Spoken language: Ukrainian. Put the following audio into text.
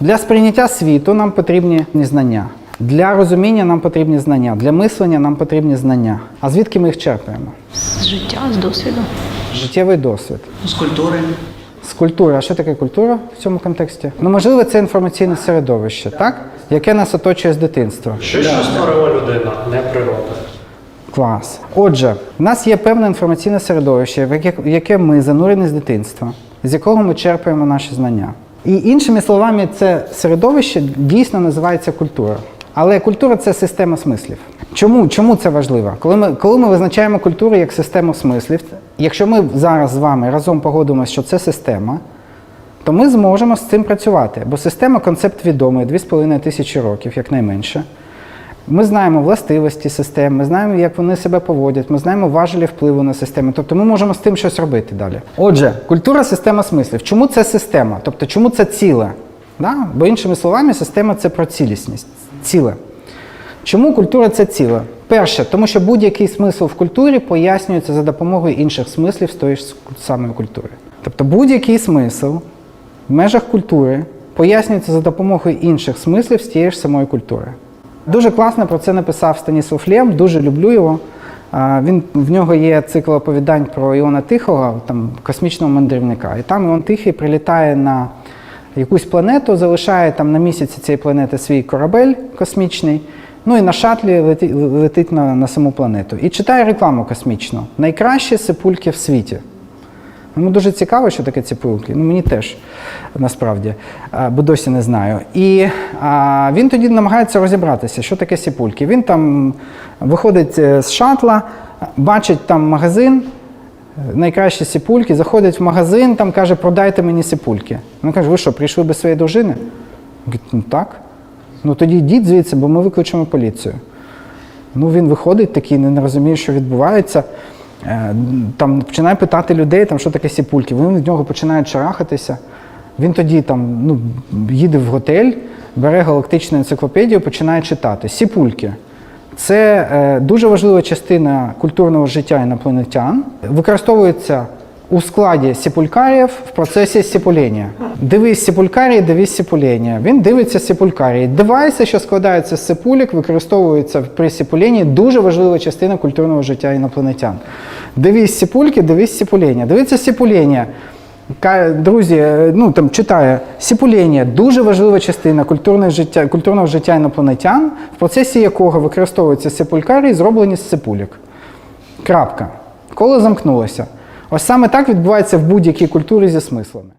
Для сприйняття світу нам потрібні знання. Для розуміння нам потрібні знання, для мислення нам потрібні знання. А звідки ми їх черпаємо? З життя, з досвіду. Життєвий досвід. З культури. З культури. А що таке культура в цьому контексті? Ну, можливо, це інформаційне середовище, так? Яке нас оточує з дитинства. Що що створила людина, не природа. Клас. Отже, в нас є певне інформаційне середовище, в яке, в яке ми занурені з дитинства, з якого ми черпаємо наші знання. І іншими словами, це середовище дійсно називається культура. Але культура це система смислів. Чому, Чому це важливо? Коли ми, коли ми визначаємо культуру як систему смислів, якщо ми зараз з вами разом погодимося, що це система, то ми зможемо з цим працювати. Бо система концепт відомий 2,5 тисячі років, якнайменше. Ми знаємо властивості систем, ми знаємо, як вони себе поводять, ми знаємо важелі впливу на системи. Тобто ми можемо з тим щось робити далі. Отже, культура система смислів. Чому це система? Тобто, чому це ціле? Да? Бо іншими словами, система це про цілісність, ціле. Чому культура це ціле? Перше, тому що будь-який смисл в культурі пояснюється за допомогою інших смислів з тої ж самої культури. Тобто будь-який смисл в межах культури пояснюється за допомогою інших смислів з тієї ж самої культури. Дуже класно про це написав Станіслав Лєм, дуже люблю його. Він, в нього є цикл оповідань про Іона Тихого, там, космічного мандрівника. І там Іон Тихий прилітає на якусь планету, залишає там на місяці цієї планети свій корабель космічний, ну і на шатлі лети- летить на, на саму планету. І читає рекламу космічну. Найкращі сипульки в світі. Йому дуже цікаво, що таке ципулки. Ну, мені теж насправді, бо досі не знаю. І а, він тоді намагається розібратися, що таке сіпульки. Він там виходить е, з шатла, бачить там магазин, найкращі сіпульки, заходить в магазин, там каже, продайте мені сіпульки. Він каже, ви що, прийшли без своєї дружини? Він ну так. Ну тоді йдіть звідси, бо ми викличемо поліцію. Ну, він виходить такий, не розуміє, що відбувається. Е, Там починає питати людей, там, що таке сіпульки. Вони від нього починають шарахатися. Він тоді там, ну, їде в готель, бере галактичну енциклопедію, починає читати. Сіпульки. Це е, дуже важлива частина культурного життя інопланетян. Використовується у складі сіпулькаріїв в процесі сіпулення. Дивись сіпулькарії, дивись сіпулення. Він дивиться сіпулькарії. Девайси, що складаються з сипулік, використовуються при сіпуленні. Дуже важлива частина культурного життя інопланетян. Дивись сіпульки, дивись сіпулення. Дивиться сіпулення. Ка- Друзі, е, ну там читає сіпулення дуже важлива частина культурного життя, культурного життя інопланетян, в процесі якого використовуються сепулькарії, зроблені з сепулік. Крапка. Коло замкнулося. Ось саме так відбувається в будь-якій культурі зі смислами.